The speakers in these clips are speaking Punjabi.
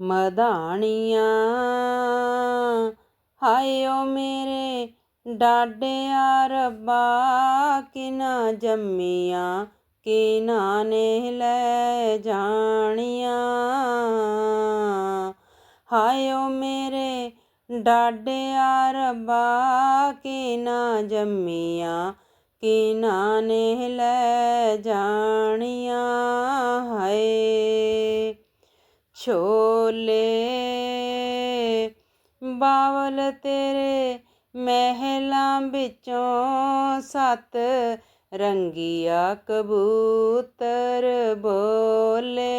ਮਧਾਣੀਆਂ। ਹਾਏ ਓ ਮੇਰੇ ਡਾਡਿਆ ਰੱਬਾ, ਕਿਨਾ ਜੰਮੀਆਂ, ਕਿਨਾ ਨੇ ਲੈ ਜਾਣੀਆਂ। ਹਾਏ ਓ ਮੇਰੇ ਡਾਡਿਆ ਰੱਬਾ, ਕਿਨਾ ਜੰਮੀਆਂ, ਕਿਨਾ ਨੇ ਲੈ ਜਾਣੀਆਂ। ਹਾਏ ਛੋਲੇ ਬਾਵਲ ਤੇਰੇ ਮਹਿਲਾਂ ਵਿੱਚੋਂ ਸੱਤ ਰੰਗੀਆ ਕਬੂਤਰ ਬੋਲੇ।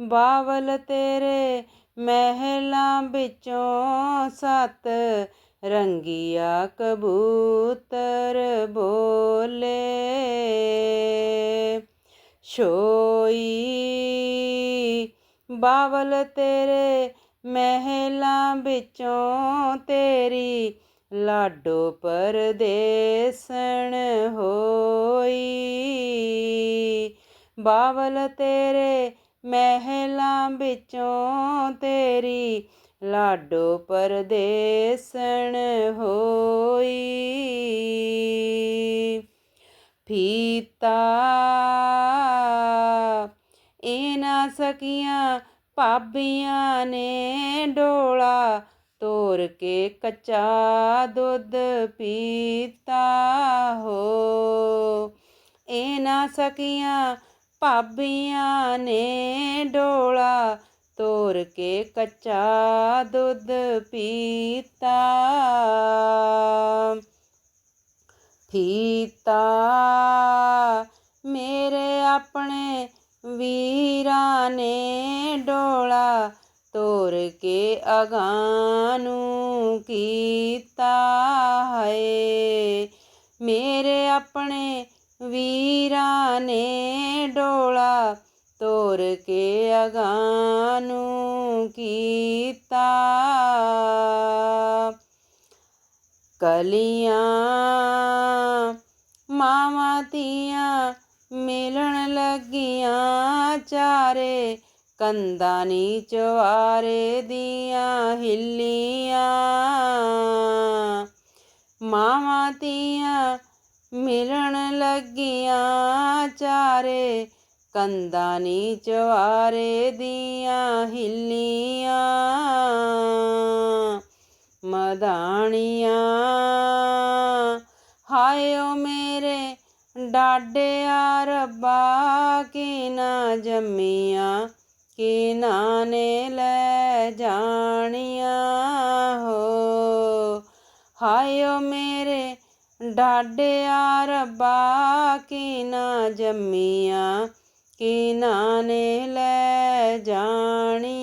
ਬਾਵਲ ਤੇਰੇ ਮਹਿਲਾਂ ਵਿੱਚੋਂ ਸੱਤ ਰੰਗੀਆ ਕਬੂਤਰ ਬੋਲੇ। ਛੋਈ ਬਾਬਲ ਤੇਰੇ ਮਹਿਲਾਂ ਵਿੱਚੋਂ ਤੇਰੀ ਲਾਡੋ ਪਰਦੇਸਣ ਹੋਈ। ਬਾਬਲ ਤੇਰੇ ਮਹਿਲਾਂ ਵਿੱਚੋਂ ਤੇਰੀ ਲਾਡੋ ਪਰਦੇਸਣ ਹੋਈ। ਫੀਤਾ, ਇਹ ਨਾ ਸਕੀਆਂ ਭਾਬੀਆਂ ਨੇ ਡੋਲਾ ਤੋਰ ਕੇ ਕੱਚਾ ਦੁੱਧ ਪੀਤਾ ਹੋ। ਇਹ ਨਾ ਸਕੀਆਂ ਭਾਬੀਆਂ ਨੇ ਡੋਲਾ ਤੋਰ ਕੇ ਕੱਚਾ ਦੁੱਧ ਪੀਤਾ। ਪੀਤਾ ਮੇਰੇ ਆਪਣੇ ਵੀਰਾਂ ਨੇ ਕੇ ਅਗਾਂ ਨੂੰ ਕੀਤਾ ਹੈ ਮੇਰੇ ਆਪਣੇ ਵੀਰਾਂ ਨੇ ਡੋਲਾ ਤੋਰ ਕੇ ਅਗਾਂ ਨੂੰ ਕੀਤਾ। ਕਲੀਆਂ ਮਾਵਾਂ ਧੀਆਂ ਮਿਲਣ ਲੱਗੀਆਂ ਚਾਰੇ ਕੰਦਾਂ ਨੀ ਚਵਾਰੇ ਦੀਆਂ ਹਿੱਲੀਆਂ। ਮਾਵਾਂ ਤੀਆਂ ਮਿਲਣ ਲੱਗੀਆਂ ਚਾਰੇ। ਕੰਦਾਂ ਨੀ ਚਵਾਰੇ ਦੀਆਂ ਹਿੱਲੀਆਂ। ਮਧਾਣੀਆਂ ਹਾਏ ਓ ਮੇਰੇ ਡਾਡਿਆ ਰੱਬਾ ਕਿਨਾ ਜੰਮੀਆਂ ਕਿਨਾ ਨੇ ਲੈ ਜਾਣੀਆਂ ਹੋ। ਹਾਏ ਓ ਮੇਰੇ ਡਾਡਿਆ ਰੱਬਾ ਕਿਨਾ ਜੰਮੀਆਂ ਕਿਨਾ ਨੇ ਲੈ ਜਾਣੀਆਂ।